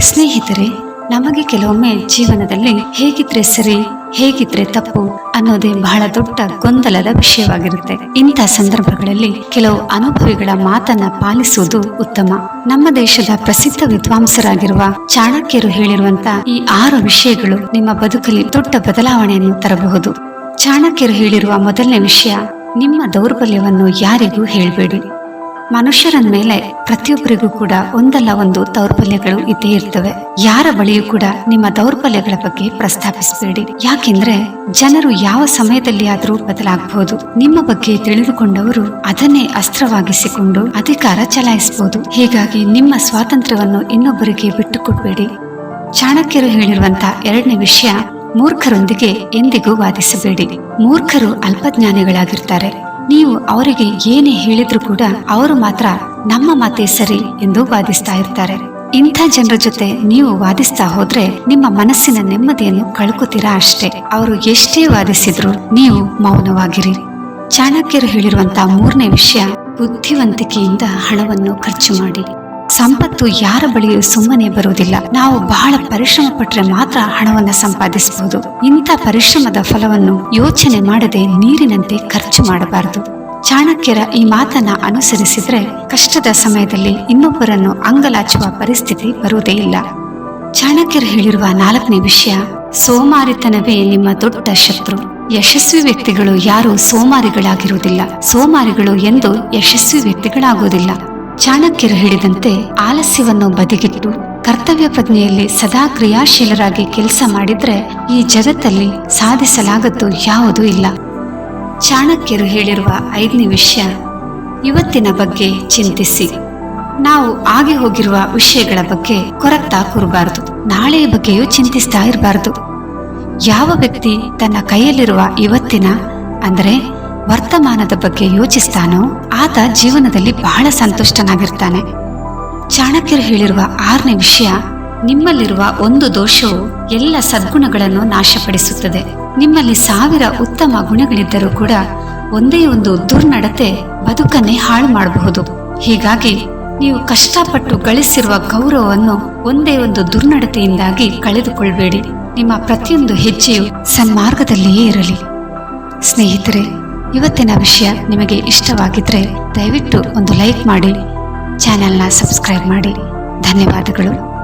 ಸ್ನೇಹಿತರೆ, ನಮಗೆ ಕೆಲವೊಮ್ಮೆ ಜೀವನದಲ್ಲಿ ಹೇಗಿದ್ರೆ ಸರಿ, ಹೇಗಿದ್ರೆ ತಪ್ಪು ಅನ್ನೋದೇ ಬಹಳ ದೊಡ್ಡ ಗೊಂದಲದ ವಿಷಯವಾಗಿರುತ್ತೆ. ಇಂಥ ಸಂದರ್ಭಗಳಲ್ಲಿ ಕೆಲವು ಅನುಭವಿಗಳ ಮಾತನ್ನ ಪಾಲಿಸುವುದು ಉತ್ತಮ. ನಮ್ಮ ದೇಶದ ಪ್ರಸಿದ್ಧ ವಿದ್ವಾಂಸರಾಗಿರುವ ಚಾಣಕ್ಯರು ಹೇಳಿರುವಂತ ಈ ಆರು ವಿಷಯಗಳು ನಿಮ್ಮ ಬದುಕಲ್ಲಿ ದೊಡ್ಡ ಬದಲಾವಣೆಯನ್ನು ತರಬಹುದು. ಚಾಣಕ್ಯರು ಹೇಳಿರುವ ಮೊದಲನೇ ವಿಷಯ, ನಿಮ್ಮ ದೌರ್ಬಲ್ಯವನ್ನು ಯಾರಿಗೂ ಹೇಳಬೇಡಿ. ಮನುಷ್ಯರ ಮೇಲೆ ಪ್ರತಿಯೊಬ್ಬರಿಗೂ ಕೂಡ ಒಂದಲ್ಲ ಒಂದು ದೌರ್ಬಲ್ಯಗಳು ಇದ್ದೇ ಇರ್ತವೆ. ಯಾರ ಬಳಿಯೂ ಕೂಡ ನಿಮ್ಮ ದೌರ್ಬಲ್ಯಗಳ ಬಗ್ಗೆ ಪ್ರಸ್ತಾಪಿಸಬೇಡಿ. ಯಾಕೆಂದ್ರೆ ಜನರು ಯಾವ ಸಮಯದಲ್ಲಿ ಆದರೂ ಬದಲಾಗಬಹುದು ನಿಮ್ಮ ಬಗ್ಗೆ ತಿಳಿದುಕೊಂಡವರು ಅದನ್ನೇ ಅಸ್ತ್ರವಾಗಿಸಿಕೊಂಡು ಅಧಿಕಾರ ಚಲಾಯಿಸಬಹುದು ಹೀಗಾಗಿ ನಿಮ್ಮ ಸ್ವಾತಂತ್ರ್ಯವನ್ನು ಇನ್ನೊಬ್ಬರಿಗೆ ಬಿಟ್ಟುಕೊಡ್ಬೇಡಿ. ಚಾಣಕ್ಯರು ಹೇಳಿರುವಂತ ಎರಡನೇ ವಿಷಯ, ಮೂರ್ಖರೊಂದಿಗೆ ಎಂದಿಗೂ ವಾದಿಸಬೇಡಿ. ಮೂರ್ಖರು ಅಲ್ಪಜ್ಞಾನಿಗಳಾಗಿರ್ತಾರೆ. ನೀವು ಅವರಿಗೆ ಏನೇ ಹೇಳಿದ್ರು ಕೂಡ ಅವರು ಮಾತ್ರ ನಮ್ಮ ಮಾತೆ ಸರಿ ಎಂದು ವಾದಿಸ್ತಾ ಇರ್ತಾರೆ. ಇಂಥ ಜನರ ಜೊತೆ ನೀವು ವಾದಿಸ್ತಾ ಹೋದ್ರೆ ನಿಮ್ಮ ಮನಸ್ಸಿನ ನೆಮ್ಮದಿಯನ್ನು ಕಳ್ಕೊತೀರಾ ಅಷ್ಟೇ. ಅವರು ಎಷ್ಟೇ ವಾದಿಸಿದ್ರು ನೀವು ಮೌನವಾಗಿರಿ. ಚಾಣಕ್ಯರು ಹೇಳಿರುವಂತಹ ಮೂರನೇ ವಿಷಯ, ಬುದ್ಧಿವಂತಿಕೆಯಿಂದ ಹಣವನ್ನು ಖರ್ಚು ಮಾಡಿ. ಸಂಪತ್ತು ಯಾರ ಬಳಿಯೂ ಸುಮ್ಮನೆ ಬರುವುದಿಲ್ಲ. ನಾವು ಬಹಳ ಪರಿಶ್ರಮ ಪಟ್ಟರೆ ಮಾತ್ರ ಹಣವನ್ನು ಸಂಪಾದಿಸಬಹುದು. ಇಂಥ ಪರಿಶ್ರಮದ ಫಲವನ್ನು ಯೋಚನೆ ಮಾಡದೆ ನೀರಿನಂತೆ ಖರ್ಚು ಮಾಡಬಾರದು. ಚಾಣಕ್ಯರ ಈ ಮಾತನ್ನ ಅನುಸರಿಸಿದ್ರೆ ಕಷ್ಟದ ಸಮಯದಲ್ಲಿ ಇನ್ನೊಬ್ಬರನ್ನು ಅಂಗಲಾಚುವ ಪರಿಸ್ಥಿತಿ ಬರುವುದೇ ಇಲ್ಲ. ಚಾಣಕ್ಯರು ಹೇಳಿರುವ ನಾಲ್ಕನೇ ವಿಷಯ, ಸೋಮಾರಿತನವೇ ನಿಮ್ಮ ದೊಡ್ಡ ಶತ್ರು. ಯಶಸ್ವಿ ವ್ಯಕ್ತಿಗಳು ಯಾರು ಸೋಮಾರಿಗಳಾಗಿರುವುದಿಲ್ಲ. ಸೋಮಾರಿಗಳು ಎಂದು ಯಶಸ್ವಿ ವ್ಯಕ್ತಿಗಳಾಗುವುದಿಲ್ಲ. ಚಾಣಕ್ಯರು ಹೇಳಿದಂತೆ ಆಲಸ್ಯವನ್ನು ಬದಿಗಿಟ್ಟು ಕರ್ತವ್ಯ ಪ್ರಜ್ಞೆಯಲ್ಲಿ ಸದಾ ಕ್ರಿಯಾಶೀಲರಾಗಿ ಕೆಲಸ ಮಾಡಿದ್ರೆ ಈ ಜಗತ್ತಲ್ಲಿ ಸಾಧಿಸಲಾಗದ್ದು ಯಾವುದೂ ಇಲ್ಲ. ಚಾಣಕ್ಯರು ಹೇಳಿರುವ ಐದನೇ ವಿಷಯ, ಇವತ್ತಿನ ಬಗ್ಗೆ ಚಿಂತಿಸಿ. ನಾವು ಆಗಿ ಹೋಗಿರುವ ವಿಷಯಗಳ ಬಗ್ಗೆ ಕೊರತಾ ಕೂರಬಾರದು. ನಾಳೆಯ ಬಗ್ಗೆಯೂ ಚಿಂತಿಸ್ತಾ ಇರಬಾರದು. ಯಾವ ವ್ಯಕ್ತಿ ತನ್ನ ಕೈಯಲ್ಲಿರುವ ಇವತ್ತಿನ, ಅಂದರೆ ವರ್ತಮಾನದ ಬಗ್ಗೆ ಯೋಚಿಸ್ತಾನೋ, ಆತ ಜೀವನದಲ್ಲಿ ಬಹಳ ಸಂತುಷ್ಟನಾಗಿರ್ತಾನೆ. ಚಾಣಕ್ಯರು ಹೇಳಿರುವ ಆರನೇ ವಿಷಯ, ನಿಮ್ಮಲ್ಲಿರುವ ಒಂದು ದೋಷವು ಎಲ್ಲ ಸದ್ಗುಣಗಳನ್ನು ನಾಶಪಡಿಸುತ್ತದೆ. ನಿಮ್ಮಲ್ಲಿ ಸಾವಿರ ಉತ್ತಮ ಗುಣಗಳಿದ್ದರೂ ಕೂಡ ಒಂದೇ ಒಂದು ದುರ್ನಡತೆ ಬದುಕನ್ನೇ ಹಾಳು ಮಾಡಬಹುದು. ಹೀಗಾಗಿ ನೀವು ಕಷ್ಟಪಟ್ಟು ಗಳಿಸಿರುವ ಗೌರವವನ್ನು ಒಂದೇ ಒಂದು ದುರ್ನಡತೆಯಿಂದಾಗಿ ಕಳೆದುಕೊಳ್ಬೇಡಿ. ನಿಮ್ಮ ಪ್ರತಿಯೊಂದು ಹೆಜ್ಜೆಯು ಸನ್ಮಾರ್ಗದಲ್ಲಿಯೇ ಇರಲಿ. ಸ್ನೇಹಿತರೆ ಇವತ್ತಿನ ವಿಷಯ ನಿಮಗೆ ಇಷ್ಟವಾಗಿದ್ರೆ ದಯವಿಟ್ಟು ಒಂದು ಲೈಕ್ ಮಾಡಿ. ಚಾನೆಲ್ನ ಸಬ್ಸ್ಕ್ರೈಬ್ ಮಾಡಿ. ಧನ್ಯವಾದಗಳು.